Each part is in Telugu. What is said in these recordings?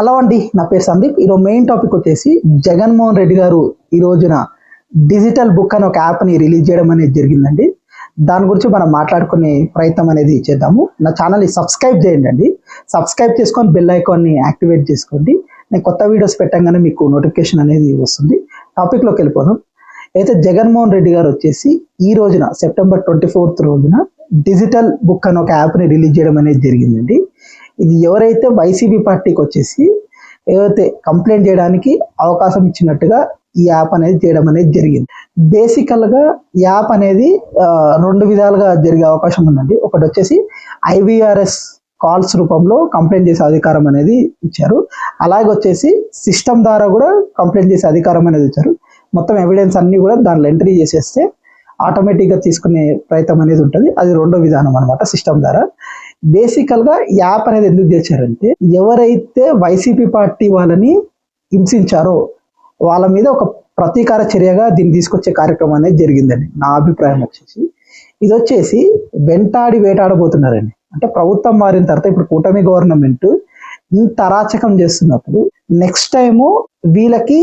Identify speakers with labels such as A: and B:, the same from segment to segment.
A: హలో అండి నా పేరు సందీప్. ఈరోజు మెయిన్ టాపిక్ వచ్చేసి జగన్మోహన్ రెడ్డి గారు ఈ రోజున డిజిటల్ బుక్ అని ఒక యాప్ని రిలీజ్ చేయడం అనేది జరిగిందండి. దాని గురించి మనం మాట్లాడుకునే ప్రయత్నం అనేది చేద్దాము. నా ఛానల్ని సబ్స్క్రైబ్ చేయండి అండి. సబ్స్క్రైబ్ చేసుకొని బెల్ ఐకాన్ని యాక్టివేట్ చేసుకోండి. నేను కొత్త వీడియోస్ పెట్టంగానే మీకు నోటిఫికేషన్ అనేది వస్తుంది. టాపిక్లోకి వెళ్ళిపోదాం. అయితే జగన్మోహన్ రెడ్డి గారు వచ్చేసి ఈ రోజున సెప్టెంబర్ ట్వంటీ ఫోర్త్ రోజున డిజిటల్ బుక్ అని ఒక యాప్ని రిలీజ్ చేయడం అనేది జరిగిందండి. ఇది ఎవరైతే వైసీపీ పార్టీకి వచ్చేసి ఏవైతే కంప్లైంట్ చేయడానికి అవకాశం ఇచ్చినట్టుగా ఈ యాప్ అనేది చేయడం అనేది జరిగింది. బేసికల్గా యాప్ అనేది రెండు విధాలుగా జరిగే అవకాశం ఉందండి. ఒకటి వచ్చేసి ఐవీఆర్ఎస్ కాల్స్ రూపంలో కంప్లైంట్ చేసే అధికారం అనేది ఇచ్చారు. అలాగే వచ్చేసి సిస్టమ్ ద్వారా కూడా కంప్లైంట్ చేసే అధికారం అనేది ఇచ్చారు. మొత్తం ఎవిడెన్స్ అన్ని కూడా దాంట్లో ఎంట్రీ చేసేస్తే ఆటోమేటిక్గా తీసుకునే ప్రయత్నం అనేది ఉంటుంది. అది రెండో విధానం అనమాట సిస్టమ్ ద్వారా. బేసికల్గా యాప్ అనేది ఎందుకు చేశారంటే ఎవరైతే వైసీపీ పార్టీ వాళ్ళని హింసించారో వాళ్ళ మీద ఒక ప్రతీకార చర్యగా దీన్ని తీసుకొచ్చే కార్యక్రమం అనేది జరిగిందండి. నా అభిప్రాయం వచ్చేసి ఇది వచ్చేసి వెంటాడి వేటాడబోతున్నారండి. అంటే ప్రభుత్వం మారిన తర్వాత ఇప్పుడు కూటమి గవర్నమెంట్ ఇంత అరాచకం చేస్తున్నప్పుడు నెక్స్ట్ టైము వీళ్ళకి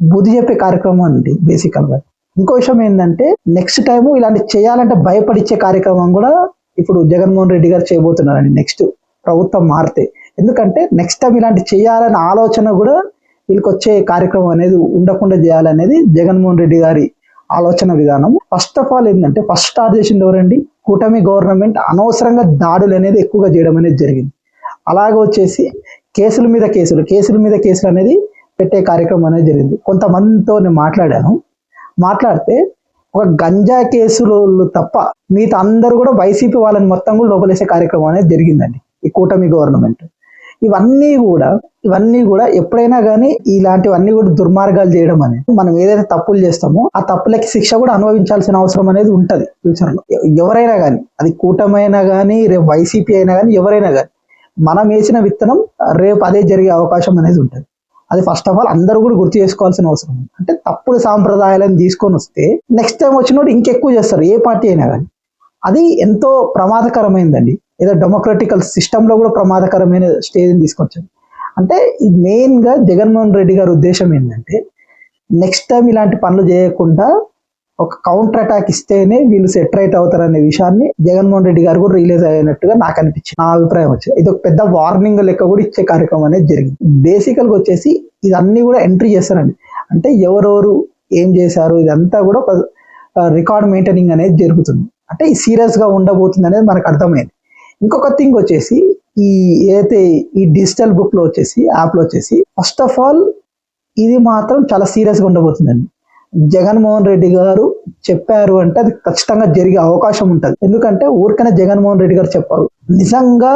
A: బుద్ధి చెప్పే కార్యక్రమం అండి బేసికల్గా. ఇంకో విషయం ఏంటంటే నెక్స్ట్ టైము ఇలాంటి చేయాలంటే భయపడిచ్చే కార్యక్రమం కూడా ఇప్పుడు జగన్మోహన్ రెడ్డి గారు చేయబోతున్నారండి నెక్స్ట్ ప్రభుత్వం మారితే. ఎందుకంటే నెక్స్ట్ టైం ఇలాంటి చేయాలనే ఆలోచన కూడా వీళ్ళకి వచ్చే కార్యక్రమం అనేది ఉండకుండా చేయాలనేది జగన్మోహన్ రెడ్డి గారి ఆలోచన విధానం. ఫస్ట్ ఆఫ్ ఆల్ ఏంటంటే ఫస్ట్ స్టార్ట్ చేసింది ఎవరండి? కూటమి గవర్నమెంట్ అనవసరంగా దాడులు అనేది ఎక్కువగా చేయడం అనేది జరిగింది. అలాగే వచ్చేసి కేసుల మీద కేసులు కేసుల మీద కేసులు అనేది పెట్టే కార్యక్రమం అనేది జరిగింది. కొంతమందితో నేను మాట్లాడాను. మాట్లాడితే ఒక గంజా కేసులు తప్ప మిగతా అందరూ కూడా వైసీపీ వాళ్ళని మొత్తం కూడా లోపలేసే కార్యక్రమం అనేది జరిగిందండి. ఈ కూటమి గవర్నమెంట్. ఇవన్నీ కూడా ఇవన్నీ కూడా ఎప్పుడైనా కానీ ఇలాంటివన్నీ కూడా దుర్మార్గాలు చేయడం అనేది మనం ఏదైతే తప్పులు చేస్తామో ఆ తప్పులకి శిక్ష కూడా అనుభవించాల్సిన అవసరం అనేది ఉంటుంది ఫ్యూచర్లో ఎవరైనా కానీ అది కూటమైనా కానీ రేపు వైసీపీ అయినా కానీ ఎవరైనా కానీ మనం వేసిన విత్తనం రేపు అదే జరిగే అవకాశం అనేది ఉంటుంది. అది ఫస్ట్ ఆఫ్ ఆల్ అందరూ కూడా గుర్తు చేసుకోవాల్సిన అవసరం ఉంది. అంటే తప్పుడు సాంప్రదాయాలను తీసుకొని వస్తే నెక్స్ట్ టైం వచ్చినప్పుడు ఇంకెక్కువ చేస్తారు ఏ పార్టీ అయినా కానీ. అది ఎంతో ప్రమాదకరమైందండి. ఏదో డెమోక్రటికల్ సిస్టంలో కూడా ప్రమాదకరమైన స్టేజ్ని తీసుకొచ్చారు. అంటే మెయిన్గా జగన్మోహన్ రెడ్డి గారి ఉద్దేశం ఏంటంటే నెక్స్ట్ టైం ఇలాంటి పనులు చేయకుండా ఒక కౌంటర్ అటాక్ ఇస్తేనే వీళ్ళు సెటరేట్ అవుతారనే విషయాన్ని జగన్మోహన్ రెడ్డి గారు కూడా రిలీజ్ అయినట్టుగా నాకు అనిపించింది. నా అభిప్రాయం వచ్చింది ఇది ఒక పెద్ద వార్నింగ్ లెక్క కూడా ఇచ్చే కార్యక్రమం అనేది జరిగింది. బేసికల్గా వచ్చేసి ఇదన్నీ కూడా ఎంట్రీ చేస్తారండి. అంటే ఎవరెవరు ఏం చేశారు ఇదంతా కూడా ఒక రికార్డ్ మెయింటైనింగ్ అనేది జరుగుతుంది. అంటే ఈ సీరియస్గా ఉండబోతుంది అనేది మనకు అర్థమైంది. ఇంకొక థింగ్ వచ్చేసి ఈ ఏదైతే ఈ డిజిటల్ బుక్లో వచ్చేసి యాప్లో వచ్చేసి ఫస్ట్ ఆఫ్ ఆల్ ఇది మాత్రం చాలా సీరియస్గా ఉండబోతుందండి. జగన్మోహన్ రెడ్డి గారు చెప్పారు అంటే అది ఖచ్చితంగా జరిగే అవకాశం ఉంటుంది. ఎందుకంటే ఊరికనే జగన్మోహన్ రెడ్డి గారు చెప్పారు. నిజంగా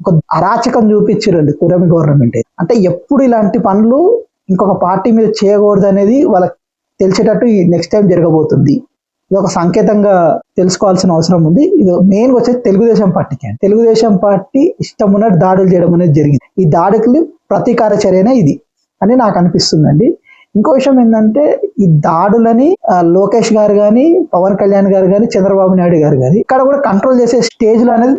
A: ఒక అరాచకం చూపించారండి కూటమి గవర్నమెంట్ అంటే ఎప్పుడు ఇలాంటి పనులు ఇంకొక పార్టీ మీద చేయకూడదు అనేది వాళ్ళకి తెలిసేటట్టు నెక్స్ట్ టైం జరగబోతుంది. ఇది ఒక సంకేతంగా తెలుసుకోవాల్సిన అవసరం ఉంది. ఇది మెయిన్ వచ్చేసి తెలుగుదేశం పార్టీకి. అండి. తెలుగుదేశం పార్టీ ఇష్టం ఉన్నట్టు దాడులు చేయడం అనేది జరిగింది. ఈ దాడుకి ప్రతీకార చర్యనే ఇది అని నాకు అనిపిస్తుందండి. ఇంకో విషయం ఏంటంటే ఈ దాడులని లోకేష్ గారు కానీ పవన్ కళ్యాణ్ గారు కానీ చంద్రబాబు నాయుడు గారు కానీ ఇక్కడ కూడా కంట్రోల్ చేసే స్టేజ్లు అనేది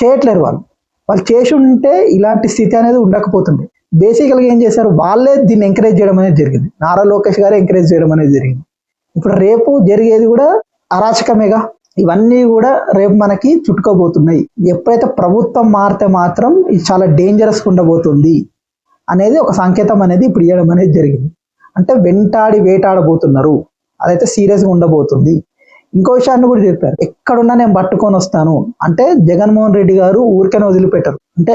A: చేయట్లేరు వాళ్ళు. వాళ్ళు చేసి ఉంటే ఇలాంటి స్థితి అనేది ఉండకపోతుంది. బేసికల్గా ఏం చేశారు? వాళ్ళే దీన్ని ఎంకరేజ్ చేయడం అనేది జరిగింది. నారా లోకేష్ గారే ఎంకరేజ్ చేయడం అనేది జరిగింది. ఇప్పుడు రేపు జరిగేది కూడా అరాచకమేగా. ఇవన్నీ కూడా రేపు మనకి చుట్టుకోబోతున్నాయి. ఎప్పుడైతే ప్రభుత్వం మారితే మాత్రం ఇది చాలా డేంజరస్ ఉండబోతుంది అనేది ఒక సంకేతం అనేది ఇప్పుడు ఇవ్వడం అనేది జరిగింది. అంటే వెంటాడి వేటాడబోతున్నారు. అదైతే సీరియస్గా ఉండబోతుంది. ఇంకో విషయాన్ని కూడా చెప్పారు. ఎక్కడున్నా నేను పట్టుకొని వస్తాను. అంటే జగన్మోహన్ రెడ్డి గారు ఊరికనే వదిలిపెట్టరు. అంటే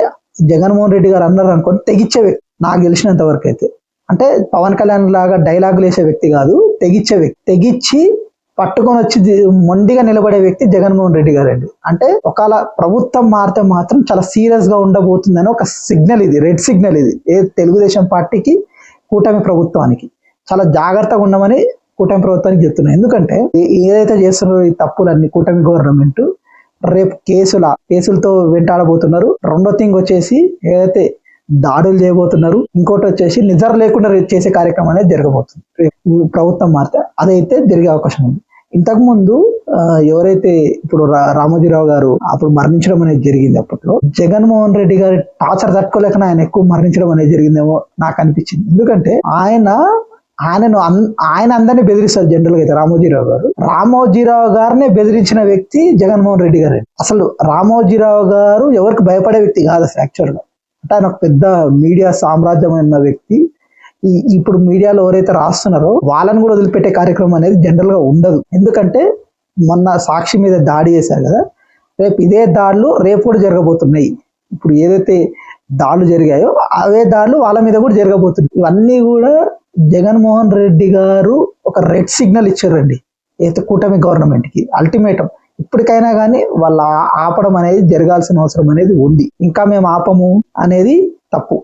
A: జగన్మోహన్ రెడ్డి గారు అన్నారు అనుకోని తెగిచ్చే వ్యక్తి నాకు తెలిసినంత వరకు అయితే. అంటే పవన్ కళ్యాణ్ లాగా డైలాగులు వేసే వ్యక్తి కాదు తెగిచ్చే వ్యక్తి. తెగిచ్చి పట్టుకొని వచ్చి మొండిగా నిలబడే వ్యక్తి జగన్మోహన్ రెడ్డి గారు అండి. అంటే ఒకవేళ ప్రభుత్వం మారితే మాత్రం చాలా సీరియస్గా ఉండబోతుందని ఒక సిగ్నల్ ఇది రెడ్ సిగ్నల్ ఇది. ఏ తెలుగుదేశం పార్టీకి కూటమి ప్రభుత్వానికి. చాలా జాగ్రత్తగా ఉండమని కూటమి ప్రభుత్వానికి చెప్తున్నాను ఎందుకంటే ఏదైతే చేస్తున్నారో ఈ తప్పులన్నీ కూటమి గవర్నమెంట్ రేపు కేసుల కేసులతో వెంటాడబోతున్నారు. రెండో థింగ్ వచ్చేసి ఏదైతే దాడులు చేయబోతున్నారు ఇంకోటి వచ్చేసి నిద్ర లేకుండా చేసే కార్యక్రమం అనేది జరగబోతుంది. ప్రభుత్వం మారితే అదైతే జరిగే అవకాశం ఉంది. ఇంతకు ముందు ఎవరైతే ఇప్పుడు రా- రామోజీరావు గారు అప్పుడు మరణించడం అనేది జరిగింది అప్పట్లో జగన్మోహన్ రెడ్డి గారి టార్చర్ తట్టుకోలేక ఆయన ఎక్కువ మరణించడం అనేది జరిగిందేమో నాకు అనిపించింది. ఎందుకంటే ఆయన ఆయనను అన్- ఆయన అందరినీ బెదిరిస్తారు జనరల్గా అయితే రామోజీరావు గారు. రామోజీరావు గారినే బెదిరించిన వ్యక్తి జగన్మోహన్ రెడ్డి గారు. అసలు రామోజీరావు గారు ఎవరికి భయపడే వ్యక్తి కాదు అసలు యాక్చువల్గా. అంటే ఆయన ఒక పెద్ద మీడియా సామ్రాజ్యం ఉన్న వ్యక్తి. ఇప్పుడు మీడియాలో ఎవరైతే రాస్తున్నారో వాళ్ళని కూడా వదిలిపెట్టే కార్యక్రమం అనేది జనరల్గా ఉండదు. ఎందుకంటే మొన్న సాక్షి మీద దాడి చేశారు కదా రేపు ఇదే దాడులు రేపు కూడా జరగబోతున్నాయి. ఇప్పుడు ఏదైతే దాడులు జరిగాయో అవే దాడులు వాళ్ళ మీద కూడా జరగబోతున్నాయి. ఇవన్నీ కూడా జగన్మోహన్ రెడ్డి గారు ఒక రెడ్ సిగ్నల్ ఇచ్చారండి. ఏదైతే కూటమి గవర్నమెంట్కి అల్టిమేటం ఇప్పటికైనా కానీ వాళ్ళ ఆపడం అనేది జరగాల్సిన అవసరం అనేది ఉంది. ఇంకా మేము ఆపము అనేది తప్పు.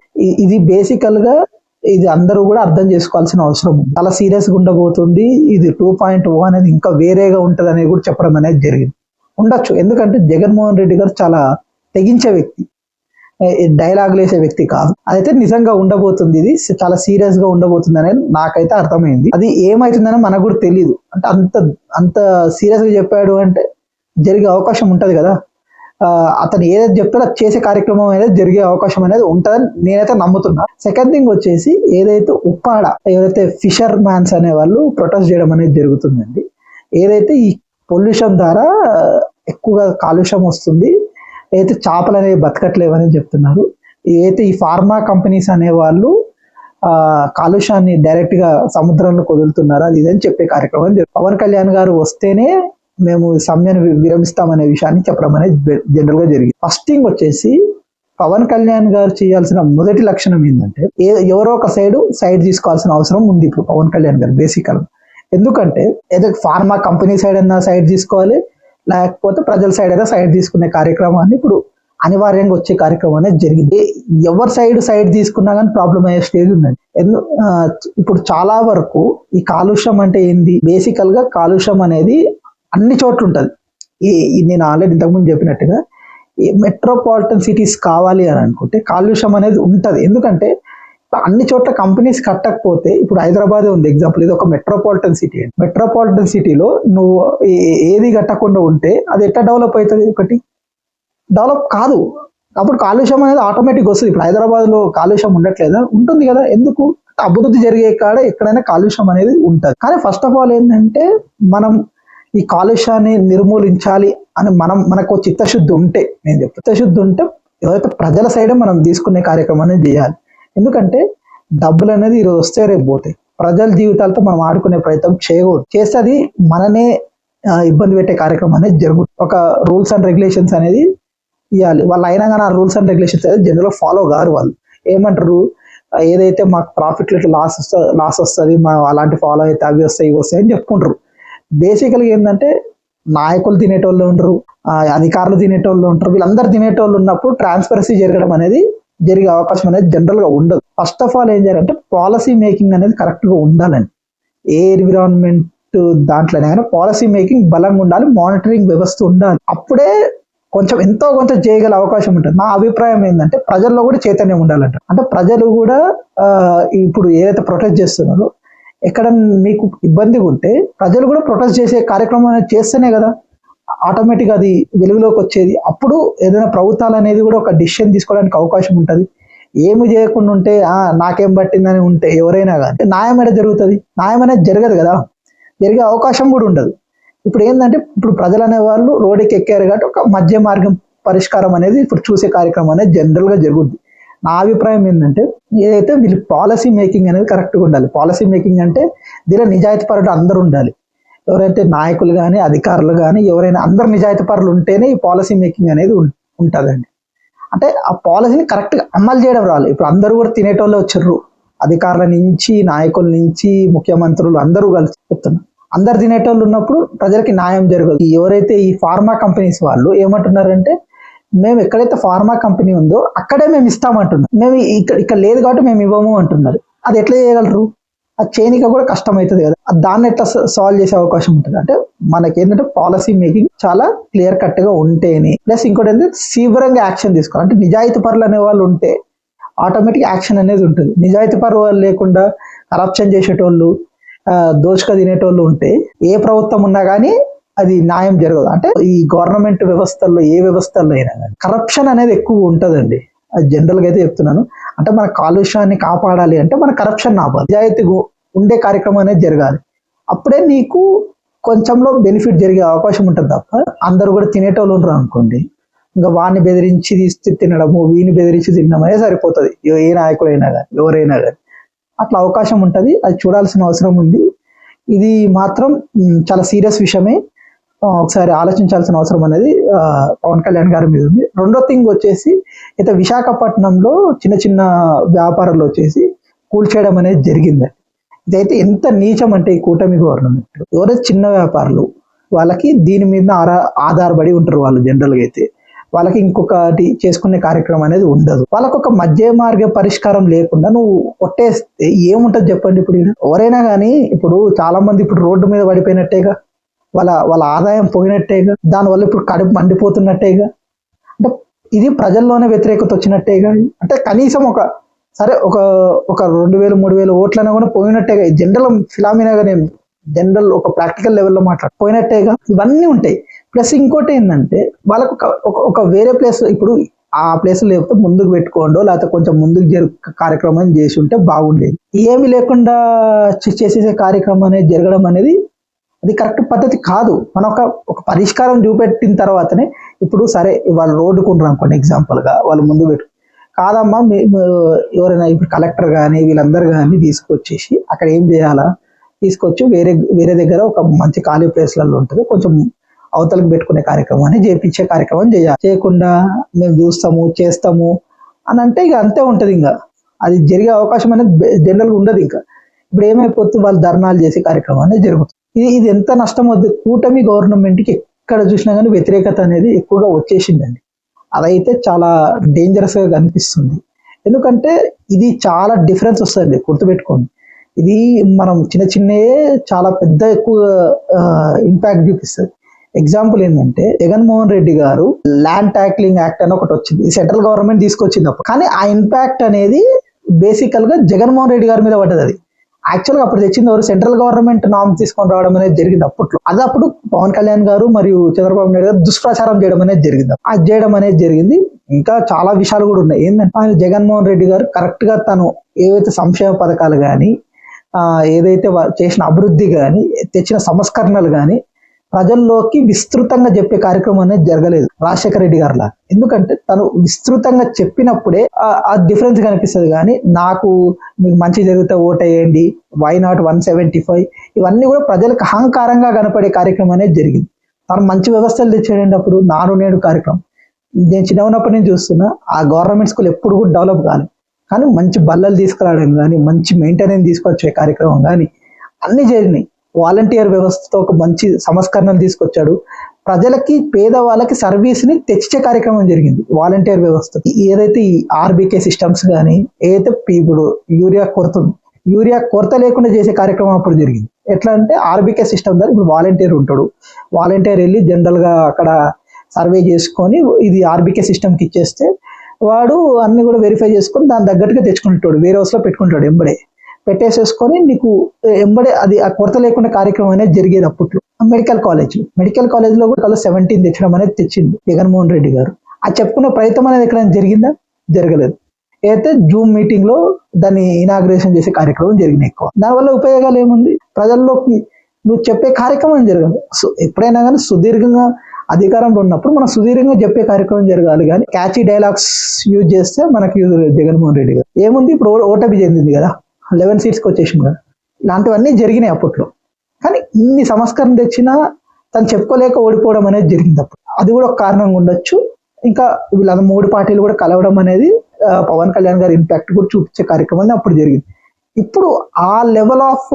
A: ఇది బేసికల్గా ఇది అందరూ కూడా అర్థం చేసుకోవాల్సిన అవసరం చాలా సీరియస్గా ఉండబోతుంది. ఇది టూ పాయింట్ ఓ అనేది ఇంకా వేరేగా ఉంటుంది అనేది కూడా చెప్పడం అనేది జరిగింది. ఉండొచ్చు. ఎందుకంటే జగన్మోహన్ రెడ్డి గారు చాలా తెగించే వ్యక్తి. డైలాగులు వేసే వ్యక్తి కాదు. అదైతే నిజంగా ఉండబోతుంది ఇది. చాలా సీరియస్గా ఉండబోతుంది అనేది నాకైతే అర్థమైంది. అది ఏమైతుందని మనకు కూడా తెలియదు అంటే అంత అంత సీరియస్గా చెప్పాడు అంటే జరిగే అవకాశం ఉంటది కదా. అతను ఏదైతే చెప్తాడో చేసే కార్యక్రమం అనేది జరిగే అవకాశం అనేది ఉంటుందని నేనైతే నమ్ముతున్నా సెకండ్ థింగ్ వచ్చేసి ఏదైతే ఉప్పాడ ఏదైతే ఫిషర్ మ్యాన్స్ అనే వాళ్ళు ప్రొటెస్ట్ చేయడం అనేది జరుగుతుందండి ఏదైతే ఈ పొల్యూషన్ ద్వారా ఎక్కువగా కాలుష్యం వస్తుంది ఏదైతే చేపలు అనేవి బతకట్లేవని చెప్తున్నారు ఏదైతే ఈ ఫార్మా కంపెనీస్ అనే వాళ్ళు కాలుష్యాన్ని డైరెక్ట్గా సముద్రంలో కుదులుతున్నారు అది ఇదని చెప్పే కార్యక్రమం జరుగుతుంది. పవన్ కళ్యాణ్ గారు వస్తేనే మేము సమ్మెను విరమిస్తామనే విషయాన్ని చెప్పడం అనేది జనరల్గా జరిగింది. ఫస్ట్ థింగ్ వచ్చేసి పవన్ కళ్యాణ్ గారు చేయాల్సిన మొదటి లక్షణం ఏంటంటే ఏ- ఎవరో ఒక సైడ్ సైడ్ తీసుకోవాల్సిన అవసరం ఉంది ఇప్పుడు పవన్ కళ్యాణ్ గారు బేసికల్ ఎందుకంటే ఏదో ఫార్మా కంపెనీ సైడ్ అయినా సైడ్ తీసుకోవాలి లేకపోతే ప్రజల సైడ్ అయినా సైడ్ తీసుకునే కార్యక్రమాన్ని ఇప్పుడు అనివార్యంగా వచ్చే కార్యక్రమం అనేది జరిగింది. ఎవరి సైడ్ సైడ్ తీసుకున్నా కానీ ప్రాబ్లం అయ్యే స్టేజ్ ఉందండి. ఎందు ఇప్పుడు చాలా వరకు ఈ కాలుష్యం అంటే ఏంది? బేసికల్గా కాలుష్యం అనేది అన్ని చోట్ల ఉంటుంది ఈ నేను ఆల్రెడీ ఇంతకుముందు చెప్పినట్టుగా మెట్రోపాలిటన్ సిటీస్ కావాలి అని అనుకుంటే కాలుష్యం అనేది ఉంటుంది. ఎందుకంటే అన్ని చోట్ల కంపెనీస్ కట్టకపోతే ఇప్పుడు హైదరాబాద్ ఉంది ఎగ్జాంపుల్ ఇది ఒక మెట్రోపాలిటన్ సిటీ మెట్రోపాలిటన్ సిటీలో నువ్వు ఏ- ఏది కట్టకుండా ఉంటే అది ఎట్లా డెవలప్ అవుతుంది ఒకటి? డెవలప్ కాదు. అప్పుడు కాలుష్యం అనేది ఆటోమేటిక్ వస్తుంది. ఇప్పుడు హైదరాబాద్లో కాలుష్యం ఉండట్లేదా ఉంటుంది కదా. ఎందుకు? అభివృద్ధి జరిగే కాడ ఎక్కడైనా కాలుష్యం అనేది ఉంటుంది. కానీ ఫస్ట్ ఆఫ్ ఆల్ ఏంటంటే మనం ఈ కాలుష్యాన్ని నిర్మూలించాలి అని మనం మనకు చిత్తశుద్ధి ఉంటే నేను చెప్తా. చిత్తశుద్ధి ఉంటే ఎవరైతే ప్రజల సైడ్ మనం తీసుకునే కార్యక్రమాన్ని చేయాలి. ఎందుకంటే డబ్బులు అనేది ఈరోజు వస్తే రేపు పోతాయి. ప్రజల జీవితాలతో మనం ఆడుకునే ప్రయత్నం చేయకూడదు. చేస్తే అది మననే ఇబ్బంది పెట్టే కార్యక్రమం అనేది జరుగుతుంది. ఒక రూల్స్ అండ్ రెగ్యులేషన్స్ అనేది ఇవ్వాలి. వాళ్ళు అయినా కానీ ఆ రూల్స్ అండ్ రెగ్యులేషన్స్ అనేది జనరల్ ఫాలో కారు వాళ్ళు. ఏమంటారు? ఏదైతే మాకు ప్రాఫిట్ లాస్ వస్తుంది లాస్ వస్తుంది మా అలాంటి ఫాలో అయితే అవి వస్తాయి ఇవి వస్తాయి అని చెప్పుకుంటారు. బేసికల్గా ఏంటంటే నాయకులు తినేటోళ్ళు ఉండరు అధికారులు తినేటోళ్ళు ఉంటారు వీళ్ళందరూ తినేటోళ్ళు ఉన్నప్పుడు ట్రాన్స్పరసీ జరగడం అనేది జరిగే అవకాశం అనేది జనరల్గా ఉండదు. ఫస్ట్ ఆఫ్ ఆల్ ఏం చేయాలంటే పాలసీ మేకింగ్ అనేది కరెక్ట్గా ఉండాలండి. ఏ ఎన్విరాన్మెంట్ దాంట్లోనే కానీ పాలసీ మేకింగ్ బలంగా ఉండాలి మానిటరింగ్ వ్యవస్థ ఉండాలి. అప్పుడే కొంచెం ఎంతో కొంత చేయగల అవకాశం ఉంటుంది. నా అభిప్రాయం ఏంటంటే ప్రజల్లో కూడా చైతన్యం ఉండాలంట. అంటే ప్రజలు కూడా ఇప్పుడు ఏదైతే ప్రొటెస్ట్ చేస్తున్నారో ఎక్కడ మీకు ఇబ్బందిగా ఉంటే ప్రజలు కూడా ప్రొటెస్ట్ చేసే కార్యక్రమం అనేది చేస్తేనే కదా ఆటోమేటిక్గా అది వెలుగులోకి వచ్చేది. అప్పుడు ఏదైనా ప్రభుత్వాలు అనేది కూడా ఒక డిసిషన్ తీసుకోవడానికి అవకాశం ఉంటుంది. ఏమి చేయకుండా ఉంటే నాకేం పట్టిందని ఉంటే ఎవరైనా కానీ న్యాయం అనేది జరుగుతుంది. న్యాయం అనేది జరగదు కదా. జరిగే అవకాశం కూడా ఉండదు. ఇప్పుడు ఏంటంటే ఇప్పుడు ప్రజలు అనేవాళ్ళు రోడ్డుకి ఎక్కారు కాబట్టి ఒక మధ్య మార్గం పరిష్కారం అనేది ఇప్పుడు చూసే కార్యక్రమం అనేది జనరల్గా జరుగుద్ది. నా అభిప్రాయం ఏంటంటే ఏదైతే వీళ్ళు పాలసీ మేకింగ్ అనేది కరెక్ట్గా ఉండాలి. పాలసీ మేకింగ్ అంటే దీనిలో నిజాయితీ పరుడు అందరూ ఉండాలి. ఎవరైతే నాయకులు కానీ అధికారులు కానీ ఎవరైనా అందరు నిజాయితీ పరులు ఉంటేనే ఈ పాలసీ మేకింగ్ అనేది ఉంటుందండి. అంటే ఆ పాలసీని కరెక్ట్గా అమలు చేయడం రాలి ఇప్పుడు అందరూ కూడా తినేటోళ్ళు వచ్చారు. అధికారుల నుంచి నాయకుల నుంచి ముఖ్యమంత్రులు అందరూ కలిసి చెప్తున్నారు. అందరు తినేటోళ్ళు ఉన్నప్పుడు ప్రజలకి న్యాయం జరగదు. ఎవరైతే ఈ ఫార్మా కంపెనీస్ వాళ్ళు ఏమంటున్నారంటే మేము ఎక్కడైతే ఫార్మా కంపెనీ ఉందో అక్కడే మేము ఇస్తామంటున్నాం మేము ఇక్కడ ఇక్కడ లేదు కాబట్టి మేము ఇవ్వము అంటున్నారు. అది ఎట్లా చేయగలరు? అది చేయనిక కూడా కష్టం అవుతుంది కదా. అది దాన్ని ఎట్లా సాల్వ్ చేసే అవకాశం ఉంటుంది. అంటే మనకి ఏంటంటే పాలసీ మేకింగ్ చాలా క్లియర్ కట్గా ఉంటేనే. ప్లస్ ఇంకోటి ఏంటంటే తీవ్రంగా యాక్షన్ తీసుకోవాలి. అంటే నిజాయితీ పరులు అనే వాళ్ళు ఉంటే ఆటోమేటిక్ యాక్షన్ అనేది ఉంటుంది. నిజాయితీ పరు వాళ్ళు లేకుండా కరప్షన్ చేసేటోళ్ళు దోషక దోచుక తినేటోళ్ళు ఉంటే ఏ ప్రభుత్వం ఉన్నా కానీ అది న్యాయం జరగదు. అంటే ఈ గవర్నమెంట్ వ్యవస్థల్లో ఏ వ్యవస్థల్లో అయినా కానీ కరప్షన్ అనేది ఎక్కువ ఉంటుందండి. అది జనరల్గా అయితే చెప్తున్నాను. అంటే మన కాలుష్యాన్ని కాపాడాలి అంటే మన కరప్షన్ ఆపాలి. నిజాయితీ ఉండే కార్యక్రమం అనేది జరగాలి. అప్పుడే నీకు కొంచెంలో బెనిఫిట్ జరిగే అవకాశం ఉంటుంది తప్ప అందరూ కూడా తినేటోళ్ళు ఉంటారు అనుకోండి. ఇంకా వాడిని బెదిరించి తీసి తినడము వీని బెదిరించి తినడమే సరిపోతుంది. ఏ నాయకుడైనా కానీ ఎవరైనా కానీ. అట్లా అవకాశం ఉంటుంది. అది చూడాల్సిన అవసరం ఉంది. ఇది మాత్రం చాలా సీరియస్ విషయమే. ఒకసారి ఆలోచించాల్సిన అవసరం అనేది పవన్ కళ్యాణ్ గారి మీద ఉంది. రెండో థింగ్ వచ్చేసి అయితే విశాఖపట్నంలో చిన్న చిన్న వ్యాపారాలు వచ్చేసి కూల్చేయడం అనేది జరిగింది. ఇదైతే ఎంత నీచం అంటే ఈ కూటమి గవర్నమెంట్. ఎవరైతే చిన్న వ్యాపారులు వాళ్ళకి దీని మీద ఆరా ఆధారపడి ఉంటారు వాళ్ళు జనరల్గా అయితే. వాళ్ళకి ఇంకొకటి చేసుకునే కార్యక్రమం అనేది ఉండదు. వాళ్ళకు ఒక మధ్య మార్గ పరిష్కారం లేకుండా నువ్వు కొట్టేస్తే ఏముంటది చెప్పండి ఇప్పుడు ఎవరైనా కానీ ఇప్పుడు చాలా మంది ఇప్పుడు రోడ్డు మీద పడిపోయినట్టేగా. వాళ్ళ వాళ్ళ ఆదాయం పోయినట్టేగా దానివల్ల ఇప్పుడు కడుపు మండిపోతున్నట్టేగా అంటే ఇది ప్రజల్లోనే వ్యతిరేకత వచ్చినట్టేగా అంటే కనీసం ఒక సరే ఒక ఒక రెండు వేలు మూడు వేలు ఓట్లైనా కూడా పోయినట్టేగా జనరల్ ఫిలామినా కానీ జనరల్ ఒక ప్రాక్టికల్ లెవెల్లో మాట్లాడు పోయినట్టేగా ఇవన్నీ ఉంటాయి. ప్లస్ ఇంకోటి ఏంటంటే వాళ్ళకు ఒక- ఒక- ఒక వేరే ప్లేస్ ఇప్పుడు ఆ ప్లేస్ లేకపోతే ముందుకు పెట్టుకోండో లేకపోతే కొంచెం ముందుకు జరు కార్యక్రమం చేసి ఉంటే బాగుండేది. ఏమి లేకుండా చేసేసే కార్యక్రమం అనేది జరగడం అనేది అది కరెక్ట్ పద్ధతి కాదు. మనం ఒక ఒక పరిష్కారం చూపెట్టిన తర్వాతనే ఇప్పుడు సరే వాళ్ళు రోడ్డుకుంటారు అనుకోండి ఎగ్జాంపుల్గా గా వాళ్ళు ముందు పెట్టు. కాదమ్మా మేము ఎవరైనా ఇప్పుడు కలెక్టర్ కానీ వీళ్ళందరూ కానీ తీసుకొచ్చేసి అక్కడ ఏం చేయాలా? తీసుకొచ్చి వేరే వేరే దగ్గర ఒక మంచి ఖాళీ ప్లేస్లలో ఉంటుంది. కొంచెం అవతలకు పెట్టుకునే కార్యక్రమాన్ని చేపించే కార్యక్రమం చేయాలి. చేయకుండా మేము చూస్తాము చేస్తాము అని అంటే ఇక అంతే ఉంటుంది ఇంకా. అది జరిగే అవకాశం అనేది జనరల్గా ఉండదు ఇంకా. ఇప్పుడు ఏమైపోతుంది? వాళ్ళు ధర్నాలు చేసే కార్యక్రమాన్ని జరుగుతుంది. ఇది ఇది ఎంత నష్టం అవుతుంది కూటమి గవర్నమెంట్కి ఎక్కడ చూసినా కానీ వ్యతిరేకత అనేది ఎక్కువగా వచ్చేసిందండి. అదైతే చాలా డేంజరస్గా కనిపిస్తుంది. ఎందుకంటే ఇది చాలా డిఫరెన్స్ వస్తుంది గుర్తుపెట్టుకోండి. ఇది మనం చిన్న చిన్నయే చాలా పెద్ద ఎక్కువ ఇంపాక్ట్ చూపిస్తుంది. ఎగ్జాంపుల్ ఏంటంటే జగన్మోహన్ రెడ్డి గారు ల్యాండ్ ట్యాక్లింగ్ యాక్ట్ అని ఒకటి వచ్చింది. సెంట్రల్ గవర్నమెంట్ తీసుకొచ్చింది అప్పుడు. కానీ ఆ ఇంపాక్ట్ అనేది బేసికల్గా జగన్మోహన్ రెడ్డి గారి మీద పడ్డది అది. యాక్చువల్గా అప్పుడు తెచ్చింది ఎవరు? సెంట్రల్ గవర్నమెంట్ నామ్ తీసుకొని రావడం అనేది జరిగింది అప్పట్లో. అది అప్పుడు పవన్ కళ్యాణ్ గారు మరియు చంద్రబాబు నాయుడు గారు దుష్ప్రచారం చేయడం అనేది జరిగింది. అది చేయడం అనేది జరిగింది. ఇంకా చాలా విషయాలు కూడా ఉన్నాయి. ఏంటంటే ఆయన జగన్మోహన్ రెడ్డి గారు కరెక్ట్గా తను ఏవైతే సంక్షేమ పథకాలు కానీ ఏదైతే చేసిన అభివృద్ధి కానీ తెచ్చిన సంస్కరణలు కానీ ప్రజల్లోకి విస్తృతంగా చెప్పే కార్యక్రమం అనేది జరగలేదు రాజశేఖర రెడ్డి గారిలా. ఎందుకంటే తను విస్తృతంగా చెప్పినప్పుడే ఆ- డిఫరెన్స్ కనిపిస్తుంది. కానీ నాకు మీకు మంచి జరిగితే ఓటేయండి why not one seventy five ఇవన్నీ కూడా ప్రజలకు అహంకారంగా కనపడే కార్యక్రమం అనేది జరిగింది. తను మంచి వ్యవస్థలు తెచ్చేయండి అప్పుడు నాడు నేడు కార్యక్రమం. నేను చిన్న ఉన్నప్పటి నుంచి చూస్తున్నా ఆ గవర్నమెంట్ స్కూల్ ఎప్పుడు కూడా డెవలప్ కాదు కానీ మంచి బల్లలు తీసుకురావడం కానీ మంచి మెయింటెనెన్స్ తీసుకొచ్చే కార్యక్రమం కానీ అన్ని జరిగినాయి. వాలంటీర్ వ్యవస్థతో ఒక మంచి సంస్కరణలు తీసుకొచ్చాడు. ప్రజలకి పేదవాళ్ళకి సర్వీస్ని తెచ్చే కార్యక్రమం జరిగింది. వాలంటీర్ వ్యవస్థ. ఏదైతే ఈ ఆర్బీకే సిస్టమ్స్ కానీ ఏదైతే ఇప్పుడు యూరియా కొరత యూరియా కొరత లేకుండా చేసే కార్యక్రమం అప్పుడు జరిగింది. ఎట్లా అంటే ఆర్బీకే సిస్టమ్ ద్వారా ఇప్పుడు వాలంటీర్ ఉంటాడు. వాలంటీర్ వెళ్ళి జనరల్గా అక్కడ సర్వే చేసుకొని ఇది ఆర్బీకే సిస్టమ్కి ఇచ్చేస్తే వాడు అన్ని కూడా వెరిఫై చేసుకొని దాని తగ్గట్టుగా తెచ్చుకుంటాడు వేరే హౌస్లో పెట్టుకుంటాడు ఎంబడే. పెట్టేసేసుకొని నీకు ఎంబడే అది ఆ కొరత లేకుండా కార్యక్రమం అనేది జరిగేది అప్పట్లో. మెడికల్ కాలేజ్ మెడికల్ కాలేజ్లో కూడా సెవెంటీన్ తెచ్చడం అనేది తెచ్చింది జగన్మోహన్ రెడ్డి గారు. ఆ చెప్పుకునే ప్రయత్నం అనేది ఎక్కడైనా జరిగిందా? జరగలేదు. అయితే జూమ్ మీటింగ్లో దాన్ని ఇనాగ్రేషన్ చేసే కార్యక్రమం జరిగింది ఎక్కువ. దానివల్ల ఉపయోగాలు ఏముంది? ప్రజల్లోకి నువ్వు చెప్పే కార్యక్రమం జరగదు. సో ఎప్పుడైనా కానీ సుదీర్ఘంగా అధికారంలో ఉన్నప్పుడు మనం సుదీర్ఘంగా చెప్పే కార్యక్రమం జరగాలి కానీ క్యాచీ డైలాగ్స్ యూజ్ చేస్తే మనకి జగన్మోహన్ రెడ్డి గారు. ఏముంది? ఇప్పుడు ఓటమి చెందింది కదా. లెవెన్ సీట్స్కి వచ్చేసింది కదా. ఇలాంటివన్నీ జరిగినాయి అప్పట్లో. కానీ ఇన్ని సంస్కరణ తెచ్చినా తను చెప్పుకోలేక ఓడిపోవడం అనేది జరిగింది అప్పుడు. అది కూడా ఒక కారణంగా ఉండొచ్చు. ఇంకా వీళ్ళ మూడు పార్టీలు కూడా కలవడం అనేది పవన్ కళ్యాణ్ గారి ఇంపాక్ట్ కూడా చూపించే కార్యక్రమం అప్పుడు జరిగింది. ఇప్పుడు ఆ లెవెల్ ఆఫ్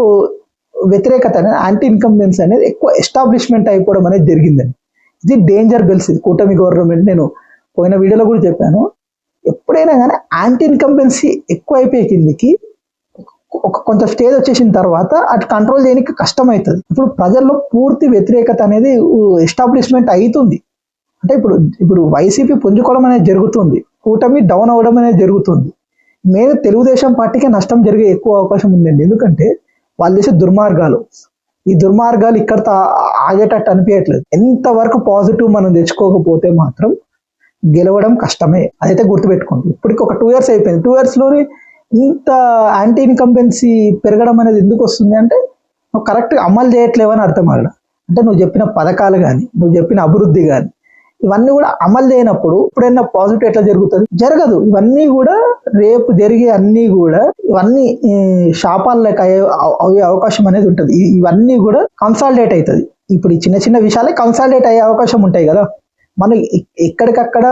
A: వ్యతిరేకత అనేది యాంటీ ఇన్కంబెన్స్ అనేది ఎక్కువ ఎస్టాబ్లిష్మెంట్ అయిపోవడం అనేది జరిగిందండి. ఇది డేంజర్ బెల్స్ ఇది కూటమి గవర్నమెంట్ నేను పోయిన వీడియోలో కూడా చెప్పాను. ఎప్పుడైనా కానీ యాంటీ ఇన్కంబెన్సీ ఎక్కువ అయిపోయే కిందికి ఒక కొంత స్టేజ్ వచ్చేసిన తర్వాత అటు కంట్రోల్ చేయడానికి కష్టం అవుతుంది ఇప్పుడు ప్రజల్లో పూర్తి వ్యతిరేకత అనేది ఎస్టాబ్లిష్మెంట్ అవుతుంది అంటే ఇప్పుడు ఇప్పుడు వైసీపీ పుంజుకోవడం అనేది జరుగుతుంది. కూటమి డౌన్ అవ్వడం అనేది జరుగుతుంది. మేము తెలుగుదేశం పార్టీకే నష్టం జరిగే ఎక్కువ అవకాశం ఉందండి. ఎందుకంటే వాళ్ళు చేసే దుర్మార్గాలు. ఈ దుర్మార్గాలు ఇక్కడతో ఆగేటట్టు అనిపించట్లేదు ఎంతవరకు పాజిటివ్ మనం తెచ్చుకోకపోతే మాత్రం గెలవడం కష్టమే. అదైతే గుర్తుపెట్టుకోండి. ఇప్పటికి ఒక టూ ఇయర్స్ అయిపోయింది. టూ ఇయర్స్లోనే ఇంత యాంటీ ఇన్కంపెన్సీ పెరగడం అనేది ఎందుకు వస్తుంది అంటే నువ్వు కరెక్ట్గా అమలు చేయట్లేవని అర్థం అక్కడ అంటే నువ్వు చెప్పిన పథకాలు కానీ నువ్వు చెప్పిన అభివృద్ధి కానీ ఇవన్నీ కూడా అమలు చేయనప్పుడు ఇప్పుడైనా పాజిటివ్ ఎట్లా జరుగుతుంది? జరగదు. ఇవన్నీ కూడా రేపు జరిగే అన్నీ కూడా ఇవన్నీ ఈ, శాపాలకు అయ్యే అయ్యే అవకాశం అనేది ఉంటుంది. ఇవన్నీ కూడా కన్సాలిడేట్ అవుతుంది. ఇప్పుడు ఈ చిన్న చిన్న విషయాలే కన్సాలిడేట్ అయ్యే అవకాశం ఉంటాయి కదా. మనం ఎక్కడికక్కడ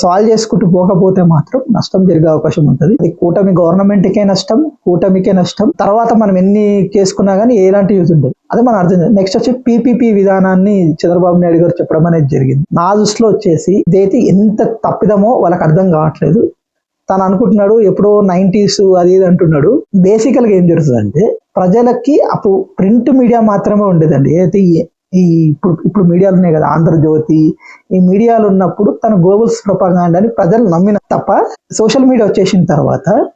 A: సాల్వ్ చేసుకుంటూ పోకపోతే మాత్రం నష్టం జరిగే అవకాశం ఉంటుంది. అది కూటమి గవర్నమెంట్కే నష్టం కూటమికే నష్టం. తర్వాత మనం ఎన్ని కేసుకున్నా కానీ ఎలాంటి యూజ్ ఉండదు. అది మనం అర్థం నెక్స్ట్ వచ్చి పీపీపీ విధానాన్ని చంద్రబాబు నాయుడు గారు చెప్పడం అనేది జరిగింది. నా దృష్టిలో వచ్చేసి ఇదైతే ఎంత తప్పిదమో వాళ్ళకి అర్థం కావట్లేదు. తను అనుకుంటున్నాడు ఎప్పుడో నైంటీస్ అది ఇది అంటున్నాడు. బేసికల్గా ఏం జరుగుతుందంటే ప్రజలకి అప్పుడు ప్రింట్ మీడియా మాత్రమే ఉండేదండి. ఏదైతే ఈ- ఇప్పుడు ఇప్పుడు మీడియాలు ఉన్నాయి కదా ఆంధ్రజ్యోతి. ఈ మీడియాలు ఉన్నప్పుడు తన గోబల్స్ ప్రొపగాండా అని ప్రజలు నమ్మిన తప్ప సోషల్ మీడియా వచ్చేసిన తర్వాత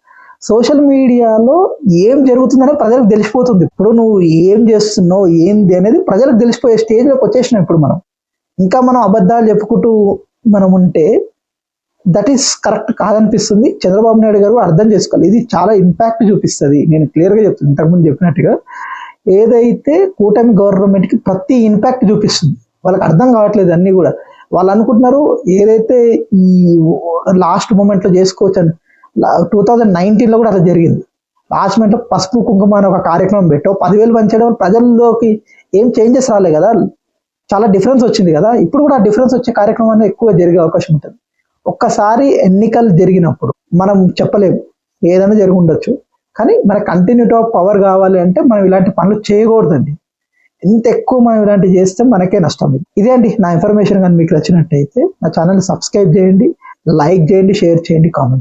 A: సోషల్ మీడియాలో ఏం జరుగుతుందనే ప్రజలకు తెలిసిపోతుంది. ఇప్పుడు నువ్వు ఏం చేస్తున్నావు ఏంది అనేది ప్రజలకు తెలిసిపోయే స్టేజ్లోకి వచ్చేసినాం ఇప్పుడు మనం. ఇంకా మనం అబద్ధాలు చెప్పుకుంటూ మనం ఉంటే దట్ ఈస్ కరెక్ట్ కాదనిపిస్తుంది. చంద్రబాబు నాయుడు గారు అర్థం చేసుకోవాలి. ఇది చాలా ఇంపాక్ట్ చూపిస్తుంది. నేను క్లియర్గా చెప్తాను ఇంతకుముందు చెప్పినట్టుగా. ఏదైతే కూటమి గవర్నమెంట్కి ప్రతి ఇంపాక్ట్ చూపిస్తుంది వాళ్ళకి అర్థం కావట్లేదు అన్నీ కూడా. వాళ్ళు అనుకుంటున్నారు ఏదైతే ఈ లాస్ట్ మూమెంట్లో చేసుకోవచ్చు అని టూ థౌజండ్ నైన్టీన్లో కూడా అలా జరిగింది. లాస్ట్ మూమెంట్లో పసుపు కుంకుమ అని ఒక కార్యక్రమం పెట్టావు పదివేలు పంచేయడం ప్రజల్లోకి ఏం చేంజెస్ రాలే కదా. చాలా డిఫరెన్స్ వచ్చింది కదా. ఇప్పుడు కూడా ఆ డిఫరెన్స్ వచ్చే కార్యక్రమం ఎక్కువ జరిగే అవకాశం ఉంటుంది. ఒక్కసారి ఎన్నికలు జరిగినప్పుడు మనం చెప్పలేము. ఏదైనా జరిగి ఉండొచ్చు. కానీ మన కంటిన్యూటీ ఆఫ్ పవర్ కావాలి అంటే మనం ఇలాంటి పనులు చేయకూడదండి. ఎంత ఎక్కువ మనం ఇలాంటివి చేస్తే మనకే నష్టం. ఇది ఇదే అండి నా ఇన్ఫర్మేషన్ కానీ మీకు నచ్చినట్టయితే నా ఛానల్ సబ్స్క్రైబ్ చేయండి లైక్ చేయండి షేర్ చేయండి కామెంట్